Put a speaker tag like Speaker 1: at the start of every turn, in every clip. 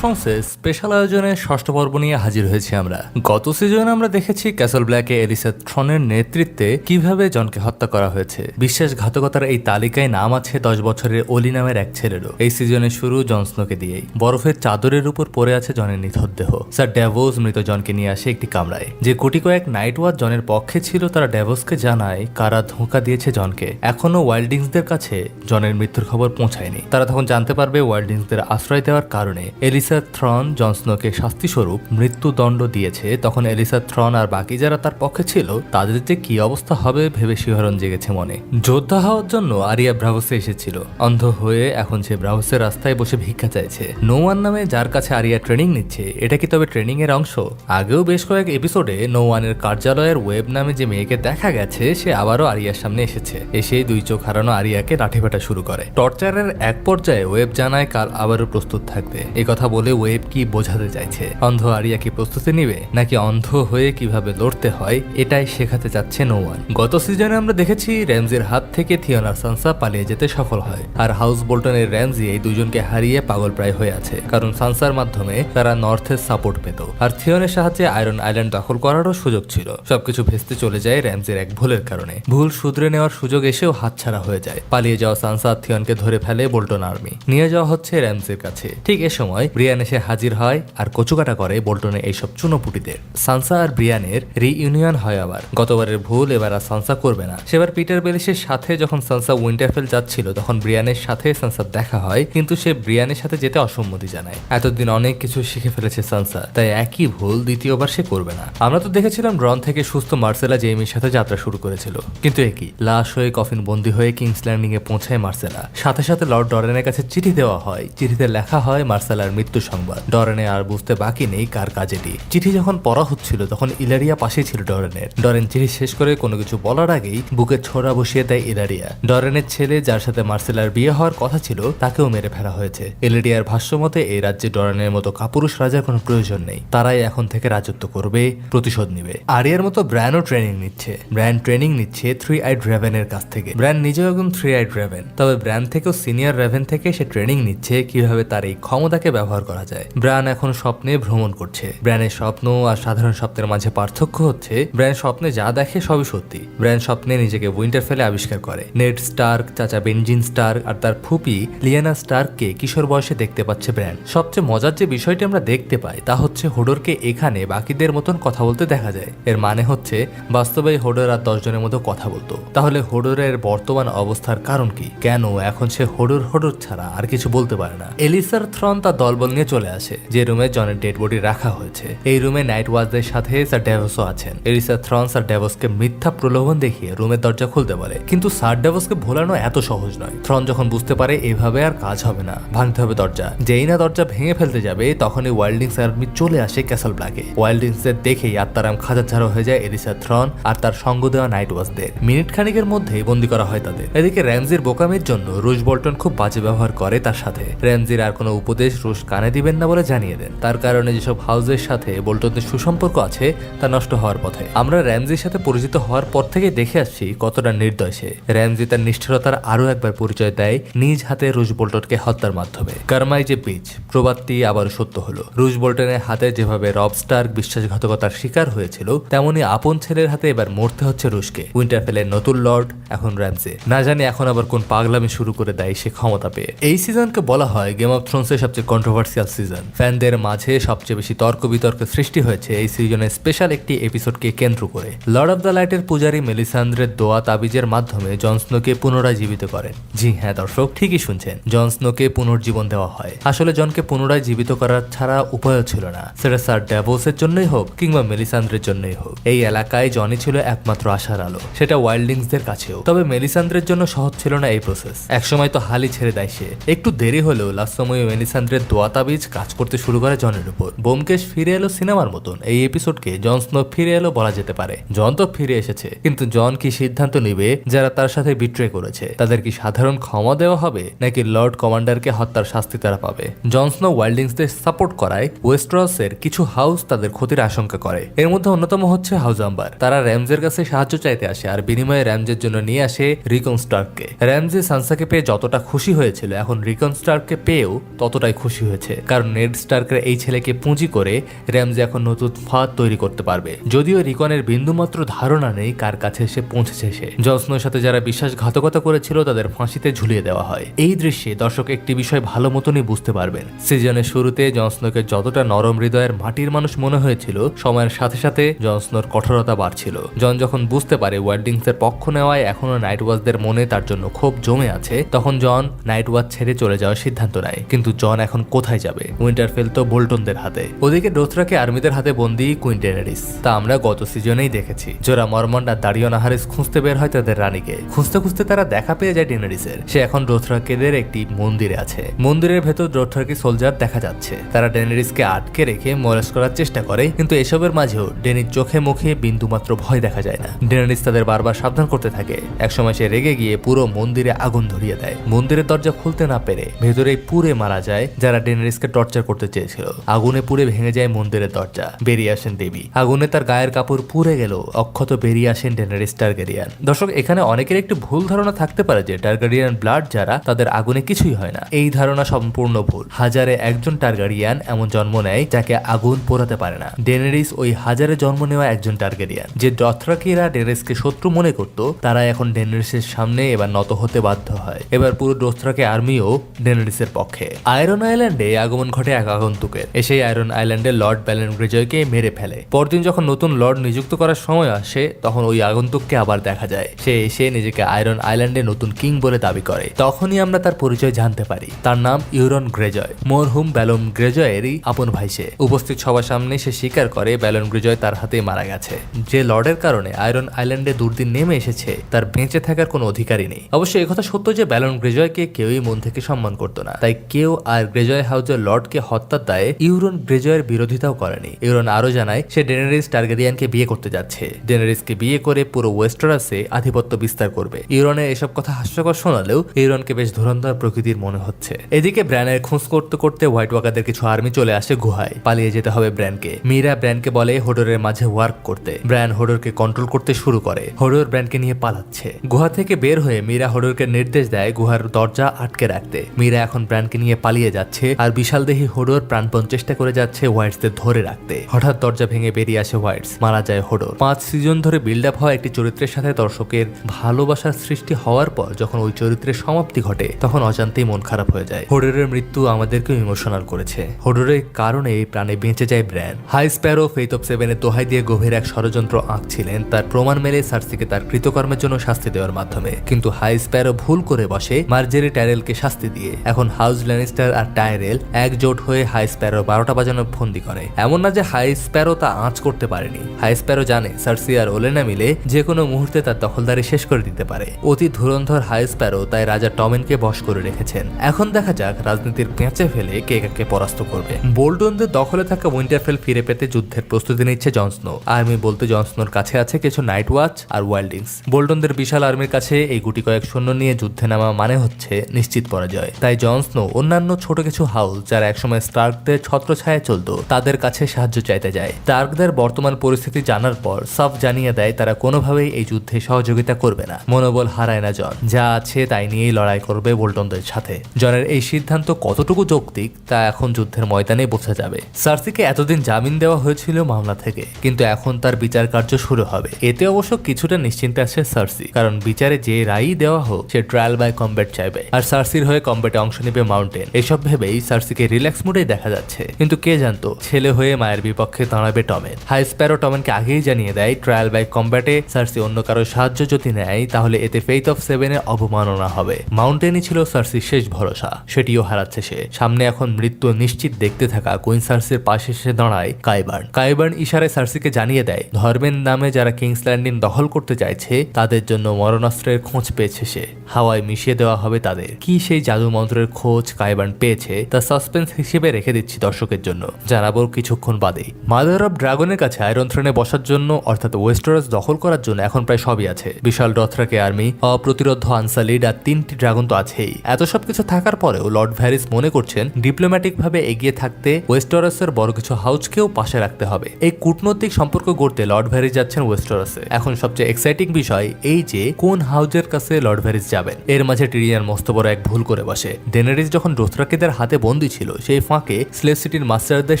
Speaker 1: থ্রোনসে special আয়োজনে ষষ্ঠ পর্ব নিয়ে হাজির হয়েছি আমরা। গত সিজনে আমরা দেখেছি ক্যাসল ব্ল্যাকে এলিসা থ্রনের নেতৃত্বে কীভাবে জনকে হত্যা করা হয়েছে। বিশ্বাসঘাতকতার এই তালিকায় নাম আছে দশ বছরের অলি নামের এক ছেলেরও। এই সিজনের শুরু জন স্নোকে দিয়েই। বরফের চাদরের উপর পড়ে আছে জনের নিথর দেহ। স্যার ড্যাভোস মৃত জনকে নিয়ে আসে একটি কামরায়। যে কোটি কয়েক নাইট ওয়াচ জনের পক্ষে ছিল তারা ড্যাভোসকে জানায় কারা ধোঁকা দিয়েছে জনকে। এখনও ওয়াইল্ডিংসদের কাছে জনের মৃত্যুর খবর পৌঁছায়নি। তারা তখন জানতে পারবে ওয়াইল্ডিংসদের আশ্রয় দেওয়ার কারণে এলিসা থ্রন জনস্নোকে শাস্তিস্বরূপ মৃত্যুদণ্ড দিয়েছে, তখন এলিসা থ্রন আর বাকি যারা তার পক্ষে ছিল তাদের যে কি অবস্থা হবে ভেবে শিহরণ জেগেছে মনে। যোদ্ধা হওয়ার জন্য আরিয়া ব্রাভোসে এসেছিল। অন্ধ হয়ে এখন সে ব্রাভোসের রাস্তায় বসে ভিক্ষা চাইছে। নোয়ান নামে যার কাছে আরিয়া ট্রেনিং নিচ্ছে, এটা কি তবে ট্রেনিং এর অংশ? আগেও বেশ কয়েক এপিসোডে নোয়ানের কার্যালয়ের ওয়েব নামে যে মেয়েকে দেখা গেছে, সে আবারও আরিয়ার সামনে এসেছে। এসে দুই চোখ হারানো আরিয়াকে লাঠিপেটা শুরু করে। টর্চারের এক পর্যায়ে ওয়েব জানায় কাল আবারও প্রস্তুত থাকবে। কথা বলে ওয়েব কি বোঝাতে চাইছে? অন্ধ আরিয়া কি প্রস্তুতি নিবে? নাকি অন্ধ হয়ে কীভাবে লড়তে হয়? এটাই শেখাতে চাচ্ছে নোয়ান গত সিজনে আমরা দেখেছি র্যামজির হাত থেকে থিওনার সানসা পালিয়ে যেতে সফল হয়। আর হাউস বোল্টনের র্যামজি এই দুজনকে হারিয়ে পাগল প্রায় হয়ে আছে। কারণ সানসার মাধ্যমে তারা নর্থের সাপোর্ট পেত। আর থিওনের সাহায্যে আয়রন আইল্যান্ড দখল করারও সুযোগ ছিল। সবকিছু ভেস্তে চলে যায় র্যামজির এক ভুলের কারণে। ভুল শুধরে নেওয়ার সুযোগ এসেও হাতছাড়া হয়ে যায়। পালিয়ে যাওয়া সানসা আর থিওনকে ধরে ফেলে বোল্টন আর্মি। নিয়ে যাওয়া হচ্ছে র্যামজির কাছে। ঠিক এ সময় ব্রিয়ান এসে হাজির হয় আর কচুকাটা করে বোল্টনের এইসব চুনোপুটিদের সানসা আর ব্রিয়ানের রিইউনিয়ন হয় আবার। গতবারের ভুল এবার আর সানসা করবে না। সেবার পিটার বেলিসের সাথে যখন সানসা উইন্টারফেল যাচ্ছিল, তখন ব্রিয়ানের সাথে সানসার দেখা হয়, কিন্তু সে ব্রিয়ানের সাথে যেতে অসম্মতি জানায়। এতদিন অনেক কিছু শিখে ফেলেছে সানসা, তাই একই ভুল দ্বিতীয়বার সে করবে না। আমরা তো দেখেছিলাম ড্রন থেকে সুস্থ মার্সেলা জেইমির সাথে যাত্রা শুরু করেছিল, কিন্তু একই লাশ হয়ে কফিন বন্দী হয়ে কিংস ল্যান্ডিং এ পৌঁছায় মার্সেলা। সাথে সাথে লর্ড ডরেনের কাছে চিঠি দেওয়া হয়। চিঠিতে লেখা হয়, মার্সেলার মৃত্যু সংবাদ। ডরেনে আর বুঝতে বাকি নেই কার কাজেটি। চিঠি যখন পড়া হচ্ছিল, তখন ইলারিয়া পাশেই ছিল ডরেনের। ডরেন চিঠি শেষ করে কোনো কিছু বলার আগেই বুকে ছোড়া বসিয়ে দেয় ইলারিয়া। ডরেনের ছেলে, যার সাথে মার্সেলার বিয়ে হওয়ার কথা ছিল, তাকেও মেরে ফেলা হয়েছে। ইলারিয়ার ভাষ্য মতে এই রাজ্যে ডরেনের মতো কাপুরুষ রাজার কোনো প্রয়োজন নেই। তারাই এখন থেকে রাজত্ব করবে, প্রতিশোধ নিবে। আরিয়ার মতো ব্র্যান্ডও ট্রেনিং নিচ্ছে। ব্র্যান্ড ট্রেনিং নিচ্ছে থ্রি আইড রেভেনের কাছ থেকে। ব্র্যান্ড নিজেও একজন থ্রি আইড রেভেন তবে ব্র্যান্ড থেকেও সিনিয়র রেভেন থেকে সে ট্রেনিং নিচ্ছে, কীভাবে তার এই ক্ষমতাকে ব্যবহার করা যায়। ব্র্যান এখন স্বপ্নে ভ্রমণ করছে। ব্র্যানের স্বপ্ন আর সাধারণ স্বপ্নের মাঝে পার্থক্য হচ্ছে ব্র্যান্ড স্বপ্নে যা দেখে সবই সত্যি। ব্র্যান্ড স্বপ্নে নিজেকে উইন্টার ফেলে আবিষ্কার করে। নেড স্টার্ক, চাচা বেনজিন স্টার্ক আর তার ফুপি লিয়ানা স্টার্ককে কিশোর বয়সে দেখতে পাচ্ছে ব্র্যান্ড সবচেয়ে মজার যে বিষয়টি আমরা দেখতে পাই, তা হচ্ছে হোডরকে এখানে বাকিদের মতন কথা বলতে দেখা যায়। এর মানে হচ্ছে, বাস্তবে হোডর আর দশজনের মতো কথা বলতো। তাহলে হোডরের বর্তমান অবস্থার কারণ কি? কেন এখন সে হোডর হোডর ছাড়া আর কিছু বলতে পারে না? এলিসার থ্রন তার দলবল নিয়ে চলে আসে, যে রুমে জনের ডেড বডি রাখা হয়েছে। এই রুমে নাইট ওয়াচদের সাথে স্যার ডেভসও আছেন। এলিসার থ্রন স্যার ডেভসকে মিথ্যা প্রলোভন দেখিয়ে রুমের দরজা খুলতে বলে। কিন্তু স্যার ডেভসকে ভোলানো এত সহজ নয়। থ্রন যখন বুঝতে পারে, এভাবে আর কাজ হবে না। ভাঙতে হবে দরজা। যেই না দরজা ভেঙে ফেলতে যাবে, তখনই ওয়াইল্ডিংস আর্মি চলে আসে ক্যাসল ব্ল্যাকে ওয়াইল্ডিংসদের দেখেই আত্মারাম খাজা ছাড়া হয়ে যায় এলিসা থ্রন আর তার সঙ্গ দেওয়া নাইট ওয়াচদের মিনিট খানিকের মধ্যেই বন্দি করা হয় তাদের। এদিকে র্যামজির বোকামির জন্য রুশ বল্টন খুব বাজে ব্যবহার করে তার সাথে। র্যামজির আর কোনো উপদেশ রুশ কানে দিবেন না বলে জানিয়ে দেন। তার কারণে যেসব হাউসের সাথে বল্টনদের সুসম্পর্ক আছে, তা নষ্ট হওয়ার পথে। আমরা র্যামজির সাথে পরিচিত হওয়ার পর থেকে দেখে আসছি কতটা নির্দয় সে। র্যামজি তার নিষ্ঠুরতার আরও একবার পরিচয় দেয় নিজ হাতে রুশ বোল্টনকে হত্যার মাধ্যমে। কারমাই যে বীজ, প্রবাদটি আবার সত্য হলো। রুশ বোল্টনের হাতে যেভাবে রব স্টার্ক বিশ্বাসঘাতকতার শিকার হয়েছিল, তেমনি আপন ছেলের হাতে এবার মরতে হচ্ছে রুশকে। উইন্টারফেলের নতুন লর্ড, এখন র্যামজে। না জানি এখন আবার কোন পাগলামি শুরু করে দেয় সে ক্ষমতা পেয়ে। এই সিজনকে বলা হয় গেম অফ থ্রোনসের সবচেয়ে কন্ট্রোভার্সিয়াল সিজন ফ্যানদের মাঝে সবচেয়ে বেশি তর্ক বিতর্কের সৃষ্টি হয়েছে এই সিজনের স্পেশাল একটি এপিসোডকে কেন্দ্র করে। লর্ড অফ দ্য লাইটের পূজারী মেলিসান্দ্রের দোয়া তাবিজের মাধ্যমে জন স্নোকে পুনরায় জীবিত করেন। জি হ্যাঁ দর্শক, ঠিকই শুনছেন। জন স্নোকে পুনর্জীবন দেওয়া হয়। আসলে জনকে পুনরায় জীবিত করার ছাড়া উপায় ছিল না। সেটা স্যার ড্যাভোসের জন্যই হোক কিংবা মেলিসান্দ্রের জন্যই হোক, এই এলাকায় জনি ছিল একমাত্র আশার আলো। সেটা ওয়াইল্ডিংসদের কাছেও। তবে মেলিসান্দ্রের জন্য সহজ ছিল না এই প্রসেস একসময় তো হালি ছেড়ে দেয় সে। একটু দেরি হলেও লাস্ট সময় মেলিসান্দ্রের দোয়া তাবিজ কাজ করতে শুরু করে জনের উপর। বোমকেশ ফিরে এলো সিনেমার মতন। এই এপিসোডকে জন স্নো ফিরে এলো বলা যেতে পারে। জন তো ফিরে এসেছে, কিন্তু জন কি সিদ্ধান্ত নিবে যারা তার সাথে বিট্রে করেছে? তাদের কি সাধারণ ক্ষমা দেওয়া হবে, নাকি লর্ড কমান্ডারকে হত্যার শাস্তি তারা পাবে? জন স্নো ওয়াইল্ডিংসদের সাপোর্ট করায় ওয়েস্ট্রসের কিছু হাউস তাদের ক্ষতির আশঙ্কা করে। এর মধ্যে অন্যতম হচ্ছে হাউস আম্বার। তারা র্যামজের কাছে সাহায্য চাইতে আসে আর বিনিময়ে র্যামজের জন্য নিয়ে আসে রিকন স্টার্ককে। র্যামজে সানসাকে পেয়ে যতটা খুশি হয়েছিল, এখন রিকন স্টার্ককে পেয়েও ততটাই খুশি হয়েছে। হচ্ছে কারণ নেড স্টার্কের এই ছেলেকে পুঁজি করে র্যামজি এখন নতুন ফাঁদ তৈরি করতে পারবে। যদিও রিকনের বিন্দুমাত্র ধারণা নেই কার কাছে এসে পৌঁছেছে সে। জসনোর সাথে যারা বিশ্বাসঘাতকতা করেছিল তাদের ফাঁসিতে ঝুলিয়ে দেওয়া হয়। এই দৃশ্যে দর্শক একটি বিষয় ভালো মতনই বুঝতে পারবেন। সিজনের শুরুতে জনস্নোকে যতটা নরম হৃদয়ের মাটির মানুষ মনে হয়েছিল, সময়ের সাথে সাথে জনস্নোর কঠোরতা বাড়ছিল। জন যখন বুঝতে পারে ওয়ার্ডিংস এর পক্ষ নেওয়ায় এখনও নাইট ওয়াচদের মনে তার জন্য ক্ষোভ জমে আছে, তখন জন নাইট ওয়াচ ছেড়ে চলে যাওয়ার সিদ্ধান্ত নেয়। কিন্তু জন এখন কোথায় যাবে। উইন্টারফেল তো বোল্টনদের হাতে। ওদিকে ডোথরাকে আর্মিদের হাতে বন্দি কুইন্টেনারিস তা আমরা গত সিজনেই দেখেছি। জোরা মর্মন্ড আর দারিয়ন আহারিস খুঁজতে বের হয় তাদের রানীকে। খুঁজতে খুঁজতে তারা দেখা পেয়ে যায় ডেনারিসের। সে এখন ডোথরাকেদের একটি মন্দিরে আছে। মন্দিরের ভেতর ডোথরাকি সোলজার দেখা যাচ্ছে। তারা ডেনারিসকে আটকে রেখে মরেস করার চেষ্টা করে, কিন্তু এসবের মাঝেও ডেনির চোখে মুখে বিন্দুমাত্র ভয় দেখা যায় না। ডেনারিস তাদের বারবার সাবধান করতে থাকে। একসময় সে রেগে গিয়ে পুরো মন্দিরে আগুন ধরিয়ে দেয়। মন্দিরের দরজা খুলতে না পেরে ভেতরেই পুড়ে মারা যায়, যারা ডেনারিসকে টর্চার করতে চেয়েছিল। আগুনে পুড়ে ভেঙে যায় মন্দিরের দরজা। বেরিয়ে আসেন দেবী। আগুনে তার গায়ের কাপড় পুড়ে গেল। অক্ষত বেরিয়ে আসেন ডেনারিস টার্গেরিয়ান। দর্শক, এখানে অনেকের একটু ভুল ধারণা থাকতে পারে যে টার্গারিয়ান ব্লাড যারা, তাদের আগুনে কিছুই হয় না। এই ধারণা সম্পূর্ণ ভুল। হাজারে একজন টার্গারিয়ান এমন জন্ম নেয় যাকে আগুন পোড়াতে পারে না। ডেনারিস ওই হাজারে জন্ম নেওয়া একজন টার্গেরিয়ান। যে ডথরাকিরা ডেনারিসকে শত্রু মনে করত, তারা এখন ডেনারিসের সামনে এবার নত হতে বাধ্য হয়। এবার পুরো ডোথরাকে আর্মিও ডেনারিসের পক্ষে। আয়রন আইল্যান্ডে আগমন ঘটে এক আগন্তুকের। এসেই আয়রন আইল্যান্ডে লর্ড ব্যালেন গ্রেজয়কে মেরে ফেলে। পরদিন যখন নতুন লর্ড নিযুক্ত করার সময় আসে, তখন ওই আগন্তুককে আবার দেখা যায়। সে এসে নিজেকে আয়রন আইল্যান্ডে নতুন কিং বলে দাবি করে। তখনই আমরা তার পরিচয় জানতে পারি। তার নাম ইউরন গ্রেজয়। মরহুম ব্যালন গ্রেজয়েরই আপন ভাই সে। উপস্থিত সবার সামনে সে স্বীকার করে ব্যালন গ্রেজয় তার হাতে মারা গেছে। যে লর্ডের কারণে আয়রন আইল্যান্ডে দুর্দিন নেমে এসেছে, তার বেঁচে থাকার কোনো অধিকারই নেই। অবশ্য একথা সত্য যে ব্যালন গ্রেজয়কে কেউই মন থেকে সম্মান করতো না। তাই কেউ আর গ্রেজয় হাউজের লর্ডকে হত্যার দায়ে ইউরন গ্রেজয়ের বিরোধিতাও করেনি। ইউরন আরও জানায়, সে ডেনারিস টার্গেরিয়ানকে বিয়ে করতে যাচ্ছে। ডেনারিসকে বিয়ে করে পুরো ওয়েস্টারাসে আধিপত্য বিস্তার করবে। ইউরনের এসব কথা হাস্যকর শোনালেও ইউরনকে বেশ ধুরন্ধর প্রকৃতির মনে হচ্ছে। এদিকে ব্র্যানের খোঁজ করতে করতে হোয়াইট ওয়াকাদের কিছু আর্মি চলে আসে গুহায়। পালিয়ে যেতে হবে ব্র্যানকে। মীরা ব্র্যানকে বলে হোডরের মাঝে ওয়ার্ক করতে। ব্র্যান হোডরকে কন্ট্রোল করতে শুরু করে। হোডর ব্র্যানকে নিয়ে পালাচ্ছে। গুহা থেকে বের হয়ে মীরা হোডরকে নির্দেশ দেয় গুহার দরজা আটকে রাখতে। মীরা এখন ব্র্যানকে নিয়ে পালিয়ে যাচ্ছে আর বিশাল দেহি হোডর প্রাণপণ চেষ্টা করে যাচ্ছে হোয়াইটসদের ধরে রাখতে। হঠাৎ দরজা ভেঙে বেরিয়ে আসে হোয়াইটস, মারা যায় হোডোর পাঁচ সিজন ধরে বিল্ড আপ হওয়া একটি চরিত্রের সাথে দর্শকের ভালোবাসার সৃষ্টি হওয়ার পর যখন ওই চরিত্রের সমাপ্তি ঘটে, তখন অজান্তেই মন খারাপ হয়ে যায়। হোডরের মৃত্যু আমাদেরকেও ইমোশনাল করেছে। হোডরের কারণে এই প্রাণে বেঁচে যায় Bran. High Sparrow Faith of সেভেনের দোহাই দিয়ে গভীর এক ষড়যন্ত্র আঁকছিলেন, তার প্রমাণ মেলে সার্সিকে তার কৃতকর্মের জন্য শাস্তি দেওয়ার মাধ্যমে। কিন্তু হাই স্প্যারো ভুল করে বসে মার্জেরি টাইরেলকে শাস্তি দিয়ে। এখন হাউস ল্যানিস্টার আর টাইরেল একজোট হয়ে হাই স্প্যারো বারোটা বাজানোর ফন্দি করে। এমন না যে হাই স্প্যারো তা আঁচ করতে পারেনি। হাই স্প্যারো জানে সার্সি আর ওলেনা মিলে যে কোনো মুহূর্তে তার দখলদারি শেষ করে দিতে পারে। অতি ধুরন্ধর হাই স্প্যারো তাই রাজা টমেনকে বশ করে রেখেছেন। এখন দেখা যাক রাজনীতির পেঁচে ফেলে কে কাকে পরাস্ত করবে। বোল্টনদের দখলে থাকা উইন্টারফেল ফিরে পেতে যুদ্ধের প্রস্তুতি নিচ্ছে জনস্নো আর্মি বলতে জনস্নোর কাছে আছে কিছু নাইট ওয়াচ আর ওয়াইল্ডিংস বোল্টনদের বিশাল আর্মির কাছে এই গুটি কয়েক সৈন্য নিয়ে যুদ্ধে নামা মানে হচ্ছে নিশ্চিত পরাজয়। তাই জনস্নো অন্যান্য ছোট কিছু হাউস যারা একসময় স্টার্কদের ছত্রছায়া চলতো, তাদের কাছে সাহায্য চাইতে যায়। স্টার্কদের বর্তমান পরিস্থিতি জানার পর, সাফ জানিয়ে দেয়, তারা কোনোভাবেই এই যুদ্ধে সহযোগিতা করবে না। মনোবল হারায় না জন। যা আছে তাই নিয়েই লড়াই করবে বোল্টনদের সাথে। জনের এই সিদ্ধান্ত কতটুকু যৌক্তিক, তা এখন যুদ্ধের ময়দানে বোঝা যাবে। সার্সিকে এতদিন জামিন দেওয়া হয়েছিল মামলা থেকে, কিন্তু এখন তার বিচার কার্য শুরু হবে। এতে অবশ্য কিছুটা নিশ্চিন্তে আছে সার্সি, কারণ বিচারে যে রায়ই দেওয়া হোক, সে ট্রায়াল বাই কম্ব্যাট চাইবে। আর সার্সির হয়ে কম্ব্যাটে অংশ নেবে মাউন্টেন। এসব ভেবেই সার্সিকে রিল্যাক্স মুডেই দেখা যাচ্ছে। কিন্তু কে জানতো, ছেলে হয়ে মায়ের বিপক্ষে দাঁড়াবে টমেন হাই স্প্যারো টমেনকে আগেই জানিয়ে দেয় ট্রায়াল বাই কম্ব্যাটে সার্সি অন্য কারও সাহায্য যদি নেয়, তাহলে এতে ফেইথ অফ সেভেনে অবমাননা হবে। মাউন্টেনই ছিল সার্সির শেষ ভরসা, সেটিও হারাচ্ছে সে। সামনে এখন মৃত্যু নিশ্চিত দেখতে থাকা কুইন সার্সির পাশে এসে দাঁড়ায় কাইবার্ন কাইবার্ন ইশারায় সার্সিকে জানিয়ে দেয়, ধর্মের নামে যারা কিংস ল্যান্ডিং দখল করতে চাইছে, তাদের জন্য মরণাস্ত্রের খোঁজ পেয়েছে সে। হাওয়ায় মিশিয়ে দেওয়া হবে তাদের। কি সেই জাদু মন্ত্রের খোঁজ কাইবার্ন পেয়েছে, তা সাসপেন্স হিসেবে রেখে দিচ্ছি দর্শকের জন্য। জানাব কিছুক্ষণ বাদেই। মাদার অফ ড্রাগনের কাছে আয়রন থ্রোনে বসার জন্য, অর্থাৎ ওয়েস্টারস দখল করার জন্য এখন প্রায় সবই আছে। বিশাল ডথরাকে আর্মি অপ্রতিরোধ আনসালিড আর তিনটি ড্রাগন তো আছেই। এত সব কিছু থাকার পরেও লর্ড ভ্যারিস মনে করছেন ডিপ্লোম্যাটিক ভাবে এগিয়ে থাকতে ওয়েস্টারসের বড় কিছু হাউসকেও পাশে রাখতে হবে। এই কূটনৈতিক সম্পর্ক গড়তে লর্ড ভ্যারিস যাচ্ছেন ওয়েস্টারসে এখন সবচেয়ে এক্সাইটিং বিষয় এই যে, কোন হাউজের কাছে লর্ড ভ্যারিস যাবেন। এর মাঝে টিরিয়ান মস্ত বড় এক ভুল করে বসে। ডেনারিস যখন ডোথরাকিদের হাতে বন্দী বন্দী ছিল। সেই ফাঁকে স্লেভ সিটির মাস্টারদের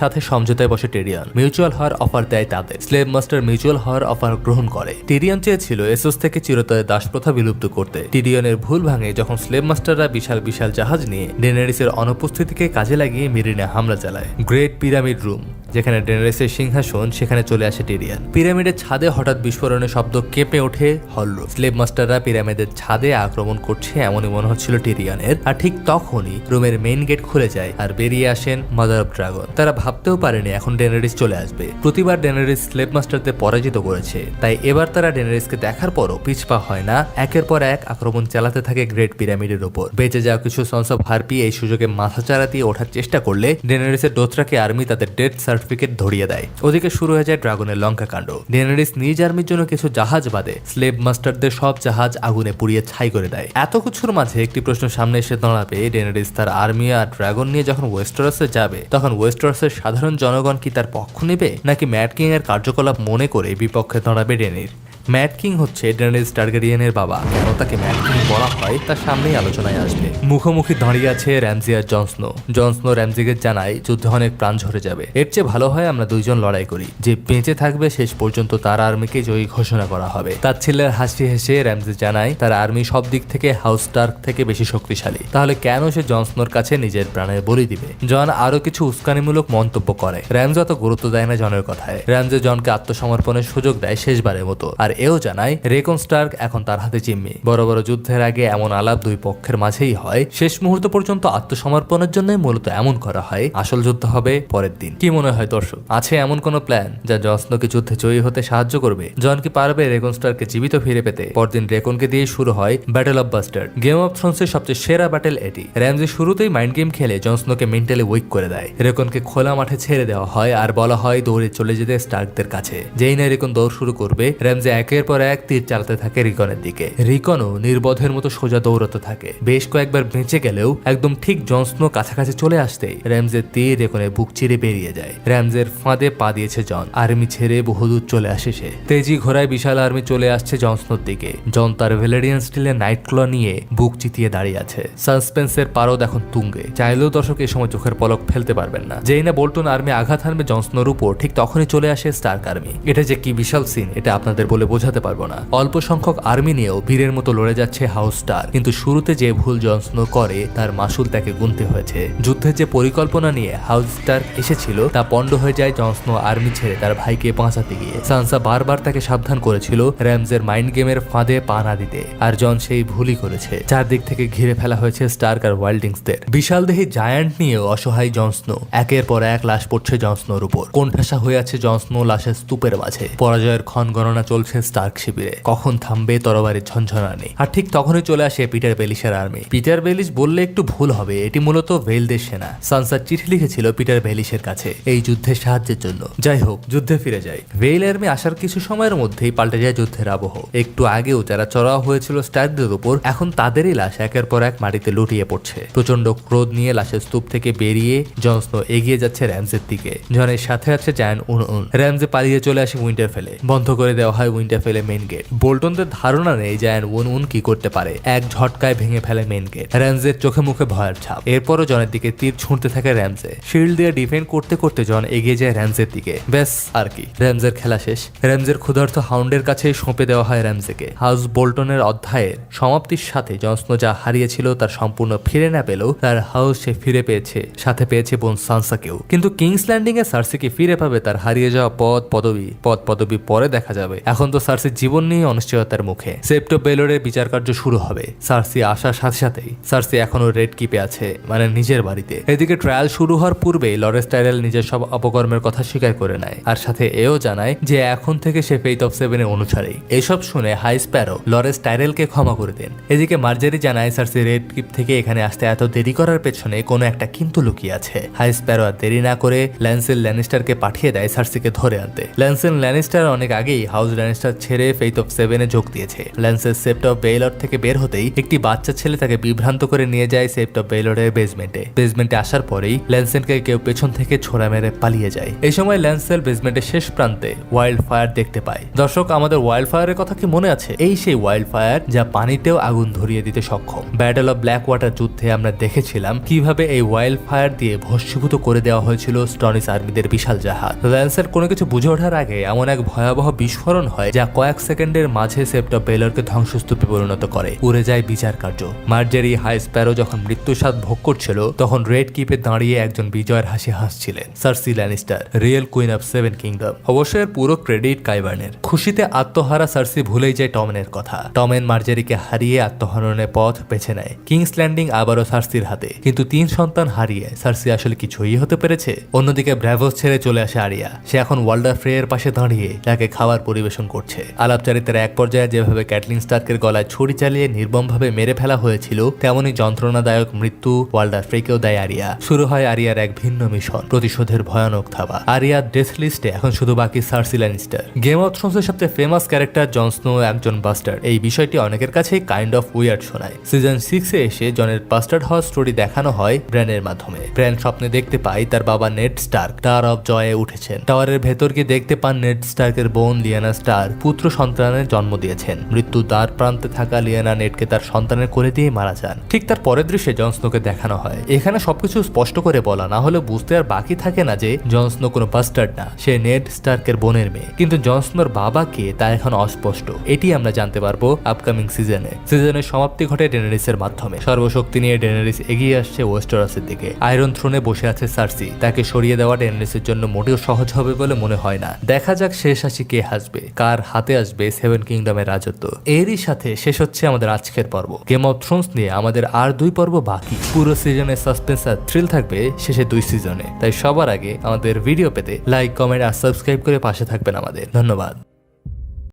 Speaker 1: সাথে সমঝোতায় বসে টেরিয়ান মিউচুয়াল হওয়ার অফার দেয় তাদের। স্লেভ মাস্টার মিউচুয়াল হওয়ার অফার গ্রহণ করে। টেরিয়ান চেয়েছিল এসোস থেকে চিরতরে দাসপ্রথা বিলুপ্ত করতে। টিরিয়নের ভুল ভাঙে যখন স্লেভ মাস্টাররা বিশাল বিশাল জাহাজ নিয়ে ডেনারিসের অনুপস্থিতিকে কাজে লাগিয়ে মেরিনে হামলা চালায়। Great Pyramid room. যেখানে ডেনারিসের সিংহাসন, সেখানে চলে আসে টিরিয়ান। পিরামিডের ছাদে হঠাৎ বিস্ফোরণের শব্দ কেঁপে ওঠে হলরুম স্লেভ মাস্টাররা পিরামিডের ছাদে আক্রমণ করছে এমনই মনে হচ্ছিল টিরিয়ানের। আর ঠিক তখনই রুমের মেইন গেট খুলে যায় আর বেরিয়ে আসেন মাদার অফ ড্রাগন। তারা ভাবতেও পারেনি এখন ডেনারিস চলে আসবে। প্রতিবার ডেনারিস স্লেভ মাস্টারদের পরাজিত করেছে। তাই এবার তারা ডেনারিসকে দেখার পরও পিছপা হয় না। একের পর এক আক্রমণ চালাতে থাকে গ্রেট পিরামিডের উপর বেঁচে যাওয়া কিছু সন্স অফ হারপি এই সুযোগে মাথাচাড়া দিয়ে ওঠার চেষ্টা করলে ডেনারিসের ডোথরাকে আর্মি তাদের ডেথ সার্টিফিকেট ধরিয়ে দেয়। ওদিকে শুরু হয়ে যায় ড্রাগনের লঙ্কা কাণ্ড। ডেনারিস নিজ আর্মির জন্য কিছু জাহাজ বাদে স্লেভ মাস্টারদের সব জাহাজ আগুনে পুড়িয়ে ছাই করে দেয়। এত কিছুর মাঝে একটি প্রশ্ন সামনে এসে দাঁড়াবে, ডেনারিস তার আর্মি আর ড্রাগন নিয়ে যখন ওয়েস্টারসে যাবে, তখন ওয়েস্টারসের সাধারণ জনগণ কি তার পক্ষ নেবে? নাকি ম্যাট কিং এর কার্যকলাপ মনে করে বিপক্ষে দাঁড়াবে ডেনির ম্যাট কিং হচ্ছে ডেনারিস টার্গেরিয়ানের বাবা। কেন তাকে ম্যাট কিং বলা হয় তার সামনেই আলোচনায় আসবে। মুখোমুখি দাঁড়িয়ে আছে র্যামজি আর জনসনো জনসনো র্যামজিকে জানায় যুদ্ধে অনেক প্রাণ ঝরে যাবে। এর চেয়ে ভালো হয় আমরা দুইজন লড়াই করি। যে বেঁচে থাকবে শেষ পর্যন্ত তার আর্মিকে জয়ী ঘোষণা করা হবে। তার ছেলের হাসি হেসে র্যামজি জানায়, তার আর্মি সব দিক থেকে হাউস টার্ক থেকে বেশি শক্তিশালী। তাহলে কেন সে জনসনোর কাছে নিজের প্রাণের বলি দিবে? জন আরও কিছু উস্কানিমূলক মন্তব্য করে। র্যামজ অত গুরুত্ব দেয় না জনের কথায়। র্যামজে জনকে আত্মসমর্পণের সুযোগ দেয় শেষবারের মতো। আর এও জানায়, রেকন স্টার্ক এখন তার হাতে জিম্মি। বড় বড় যুদ্ধের আগে এমন আলাপ দুই পক্ষের মাঝেই হয়। শেষ মুহূর্ত পর্যন্ত আত্মসমর্পণের জন্যই মূলত এমন করা হয়। আসল যুদ্ধ হবে পরের দিন। কি মনে হয় দর্শক? আছে এমন কোন প্ল্যান যা জনসনোকে যুদ্ধে জয়ী হতে সাহায্য করবে? জন কি পারবে রেকন স্টারকে জীবিত ফিরে পেতে? পরদিন রেকনকে দিয়ে শুরু হয় battle of bastard Game of থ্রোনসের সবচেয়ে সেরা ব্যাটেল এটি। র্যামজি শুরুতেই মাইন্ড গেম খেলে জনসনোকে মেন্টালি উইক করে দেয়। রেকনকে খোলা মাঠে ছেড়ে দেওয়া হয় আর বলা হয় দৌড়ে চলে যেতে স্টার্কদের কাছে। যেই না রেকন দৌড় শুরু করবে র্যামজি একের পর এক তীর চালাতে থাকে রিকনের দিকে। রিকনও নির্বোধের মতো সোজা দৌড়াতে থাকে। বেশ কয়েকবার বেঁচে গেলেও একদম ঠিক জনসনো কাছাকাছি চলে আসতেই র্যামজের তীর রেকনের বুক চিরে বেরিয়ে যায়। র্যামজের ফাঁদে পা দিয়েছে জন। আর্মি ছেড়ে বহুদূর চলে আসে সে। তেজি ঘোড়ায় বিশাল আর্মি চলে আসছে জনসনোর দিকে। জন তার ভেলেরিয়ান স্টিলের নাইট ক্ল নিয়ে বুক চিতিয়ে দাঁড়িয়ে আছে। সাসপেন্সের পারদ এখন তুঙ্গে। চাইলেও দর্শক এই সময় চোখের পলক ফেলতে পারবেন না। যেই না বোল্টন আর্মি আঘাত হানবে জনসনোর উপর, ঠিক তখনই চলে আসে স্টার্ক আর্মি। এটা যে কি বিশাল সিন, এটা আপনাদের বলে বোঝাতে পারব না। অল্প সংখ্যক আর্মি নিয়েও বীরের মতো লড়ে যাচ্ছে হাউস স্টার। কিন্তু শুরুতে যে ভুল জনসনো করে, তার মাসুল তাকে গুনতে হয়েছে। যুদ্ধের যে পরিকল্পনা নিয়ে হাউস স্টার এসেছিল, তা পণ্ড হয়ে যায় জনসনো আর্মি ছেড়ে তার ভাইকে বাঁচাতে গিয়ে। সানসা বারবার তাকে সাবধান করেছিল র্যামজের মাইন্ড গেমের ফাঁদে পা না দিতে। আর জন সেই ভুলই করেছে। চারদিক থেকে ঘিরে ফেলা হয়েছে স্টার্ক আর ওয়াইল্ডিংসদের। বিশাল দেহি জায়ান্ট নিয়েও অসহায় জনসনো একের পর এক লাশ পড়ছে জনসনোর উপর। কোণঠাসা হয়ে আছে জনসনো লাশের স্তূপের মাঝে। পরাজয়ের ক্ষণ গণনা চলছে স্টার্ক শিবিরে। কখন থামবে তরবারির ঝনঝনানি আর ঠিক তখনই চলে আসে পিটার বেলিসের আর্মি। পিটার বেলিস বললে একটু ভুল হবে, এটি মূলত ভেলদের সেনা। সানসার চিঠি লিখেছিল পিটার বেলিসের কাছে এই যুদ্ধের সাহায্যের জন্য। যাই হোক, যুদ্ধে ফিরে যায় ভেইল আর্মি আসার কিছু সময়ের মধ্যেই পাল্টে যায় যুদ্ধের আবহ। একটু আগেও যারা চড়াও হয়েছিল স্টার্কদের উপর, এখন তাদেরই লাশ একের পর এক মাটিতে লুটিয়ে পড়ছে। প্রচণ্ড ক্রোধ নিয়ে লাশের স্তূপ থেকে বেরিয়ে জনসনো এগিয়ে যাচ্ছে র্যামসের দিকে। জনের সাথে আছে জায়ান উন উন। র্যামসে পালিয়ে চলে আসে উইন্টার ফেলে বন্ধ করে দেওয়া হয় উইন্টার ফেলে মেন গেট বোল্টনদের ধারণা নেই জায়ান উন উন কি করতে পারে। এক ঝটকায় ভেঙে ফেলে মেন গেট র্যামসের চোখে মুখে ভয়ের ছাপ। এরপরও জনের দিকে তীর ছুঁড়তে থাকে র্যামসে শিল্ড দিয়ে ডিফেন্ড করতে করতে জন এগিয়ে যায় র্যামসের দিকে। ব্যাস, আর কি। র্যামসের খেলা শেষ। র্যামসের ক্ষুধার্থ হাউন্ডের কাছে সঁপে দেওয়া হয় র্যামসেকে হাউস বোল্টনের অধ্যায়ের সমাপ্তির সাথে জনসনো যা হারিয়েছিল তার সম্পূর্ণ ফিরে না পেলেও তার হাউস সে ফিরে পেয়েছে। সাথে পেয়েছে বোন সানসাকেও। কিন্তু কিংস ল্যান্ডিং এ সার্সি কি ফিরে পাবে তার হারিয়ে যাওয়া পদ পদবি। পদ পদবি পরে দেখা যাবে। এখন তো সার্সির জীবন নিয়ে অনিশ্চয়তার মুখে। সেপ্টো বেলোরের বিচার কার্য শুরু হবে। সার্সি আসার সাথে সাথেই সার্সি এখনও রেড কিপে আছে মানে নিজের বাড়িতে। এদিকে ট্রায়াল শুরু হওয়ার পূর্বেই লরেস টাইরেল নিজের সব অপকর্মের কথা স্বীকার করে নেয়। আর সাথে এও জানায় যে এখন থেকে সে ফেইথ অফ সেভেনের অনুসারী। এসব শুনে হাই স্প্যারো লরেস টাইরেলকে ক্ষমা করে দেন। এদিকে মার্জারি জানায় সার্সি রেড কিপ থেকে এখানে আসতে এত দেরি করার পেছনে কোনো একটা কিন্তু লুকিয়ে আছে। হাই স্প্যারো আর দেরি না করে ল্যান্সেল ল্যানিস্টারকে পাঠিয়ে দেয় সার্সিকে ধরে আনতে। ল্যান্সেল ল্যানিস্টার অনেক আগেই হাউস ল্যানিস্টার ল্যান্সটার ছেড়ে ফেইথ অফ সেভেনে যোগ দিয়েছে। ল্যান্সের সেপ্ট অফ বেইলর থেকে বের হতেই একটি বাচ্চা ছেলে তাকে বিভ্রান্ত করে নিয়ে যায় সেপ্ট অফ বেইলরের বেসমেন্টে। বেসমেন্টে আসার পরেই ল্যান্সেনকে কেউ পেছন থেকে ছোড়া মেরে পালিয়ে যায়। এই সময় ল্যান্সেল বেসমেন্টের শেষ প্রান্তে ওয়াইল্ড ফায়ার দেখতে পায়। দর্শক, আমাদের ওয়াইল্ড ফায়ারের কথা কি মনে আছে? এই সেই ওয়াইল্ড ফায়ার যা পানিতেও আগুন ধরিয়ে দিতে সক্ষম। ব্যাটল অফ ব্ল্যাক ওয়াটার যুদ্ধে আমরা দেখেছিলাম কীভাবে এই ওয়াইল্ড ফায়ার দিয়ে ভস্মীভূত করে দেওয়া হয়েছিল স্টনিস আর্মিদের বিশাল জাহাজ। ল্যান্সের কোনো কিছু বুঝে ওঠার আগে এমন এক ভয়াবহ বিস্ফোরণ হয় যা কয়েক সেকেন্ডের মাঝে সেপ্ট বেলরকে ধ্বংসস্তূপে পরিণত করে। উড়ে যায় বিচার কার্য। মার্জারি হাই স্প্যারো যখন মৃত্যুর স্বাদ ভোগ করছিল, তখন রেড কিপে দাঁড়িয়ে একজন বিজয়ের হাসি হাসছিলেন, Cersei Lannister, real queen of seven kingdom. অবশ্যই এর পুরো ক্রেডিট কাইবার্নের। খুশিতে আত্মহারা সার্সি ভুলেই যায় টমেনের কথা। টমেন মার্জারিকে হারিয়ে আত্মহননের পথ বেছে নেয়। কিংস ল্যান্ডিং আবারও সার্সির হাতে। কিন্তু তিন সন্তান হারিয়ে সার্সি আসলে কিছুই হতে পেরেছে? অন্যদিকে ব্র্যাভোস ছেড়ে চলে আসে আরিয়া। সে এখন ওয়াল্ডার ফ্রেয়ের পাশে দাঁড়িয়ে তাকে খাবার পরিবেশন করছে। আলাপচারিতার এক পর্যায়ে যেভাবে ক্যাটলিন স্টার্কের গলায় ছুরি চালিয়ে নির্মমভাবে মেরে ফেলা হয়েছিল, তেমনই যন্ত্রণাদায়ক মৃত্যু ওয়াল্ডার ফ্রেকেও দেয় আরিয়া। শুরু হয় আরিয়ার এক ভিন্ন মিশন, প্রতিশোধের ভয়ানক থাবা আরিয়ার ডেথ লিস্টে এখন শুধু বাকি সার্সি ল্যানিস্টার। গেম অফ থ্রোনসের সবচেয়ে ফেমাস ক্যারেক্টার জন স্নো একজন বাস্টার এই বিষয়টি অনেকের কাছে কাইন্ড অফ উইয়ার্ড শোনায়। সিজন সিক্সে এসে জনের বাস্টার্ড হওয়ার স্টোরি দেখানো হয় ব্র্যানের মাধ্যমে। ব্র্যান স্বপ্নে দেখতে পায় তার বাবা নেট স্টার্ক টাওয়ার অফ জয়ে উঠেছেন। টাওয়ারের ভেতর গিয়ে দেখতে পান নেট স্টার্কের বোন লিয়ানা স্টার পুত্র সন্তানের জন্ম দিয়েছেন। মৃত্যু দ্বার প্রান্তে থাকা লিয়ানা নেটকে তার সন্তানের করে দিয়ে মারা যান। ঠিক তার পরের দৃশ্যে জন স্নোকে দেখানো হয়। এখানে সবকিছু স্পষ্ট করে বলা, না হলে বুঝতে আর বাকি থাকে না যে জন স্নো কোনো বাস্টার্ড না, সে নেড স্টার্কের বোনের মেয়ে। কিন্তু জন স্নোর বাবা কে, তা এখন অস্পষ্ট। এটি আমরা জানতে পারব আপকামিং সিজনে সিজনের সমাপ্তি ঘটে ডেনারিসের মাধ্যমে। সর্বশক্তি নিয়ে ডেনারিস এগিয়ে আসছে ওয়েস্টারাসের দিকে। আয়রন থ্রোনে বসে আছে সার্সি। তাকে সরিয়ে দেওয়া ডেনারিসের জন্য মোটেও সহজ হবে বলে মনে হয় না। দেখা যাক শেষ হাসি কে হাসবে। কার হাতে আসবে সেভেন কিংডমের রাজত্ব। এরই সাথে শেষ হচ্ছে আমাদের আজকের পর্ব। গেম অফ থ্রোনস নিয়ে আমাদের আর দুই পর্ব বাকি। পুরো সিজনের সাসপেন্স আর থ্রিল থাকবে শেষে দুই সিজনে তাই সবার আগে আমাদের ভিডিও পেতে লাইক কমেন্ট আর সাবস্ক্রাইব করে পাশে থাকবেন আমাদের। ধন্যবাদ।